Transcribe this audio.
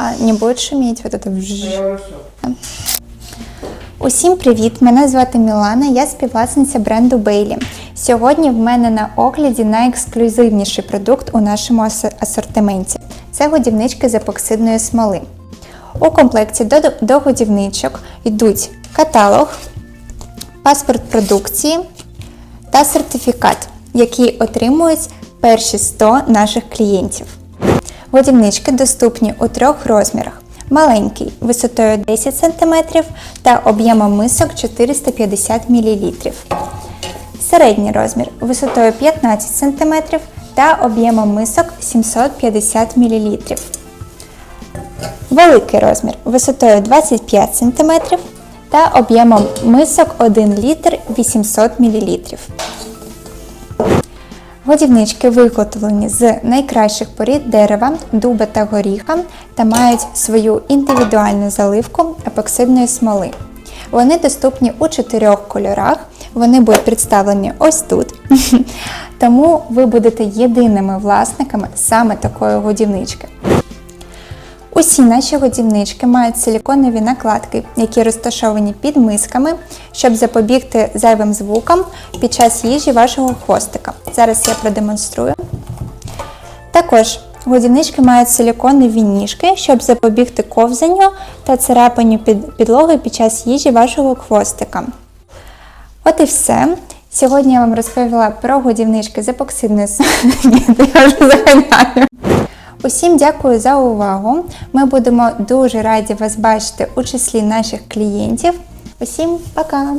А не будет шуметь вот это вжж. Усім привіт! Мене звати Мілана, я співвласниця бренду Бейлі. Сьогодні в мене на огляді найексклюзивніший продукт у нашому асортименті. Це годівнички з епоксидної смоли. У комплекті до, до годівничок йдуть каталог, паспорт продукції та сертифікат, який отримують перші 100 наших клієнтів. Годівнички доступні у трьох розмірах: маленький висотою 10 см та об'ємом мисок 450 мл. Середній розмір висотою 15 см та об'ємом мисок 750 мл. Великий розмір висотою 25 см та об'ємом мисок 1 літр 800 мл. Годівнички виготовлені з найкращих порід дерева, дуба та горіха та мають свою індивідуальну заливку епоксидної смоли. Вони доступні у чотирьох кольорах. Вони будуть представлені ось тут. Тому ви будете єдиними власниками саме такої годівнички. Усі наші годівнички мають силіконові накладки, які розташовані під мисками, щоб запобігти зайвим звукам під час їжі вашого хвостика. Зараз я продемонструю. Також годівнички мають силіконові ніжки, щоб запобігти ковзанню та царапанню під підлоги під час їжі вашого хвостика. От і все. Сьогодні я вам розповіла про годівнички з епоксидною с- Ні, я вже заганяю. Усім дякую за увагу. Ми будемо дуже раді вас бачити у числі наших клієнтів. Усім пока!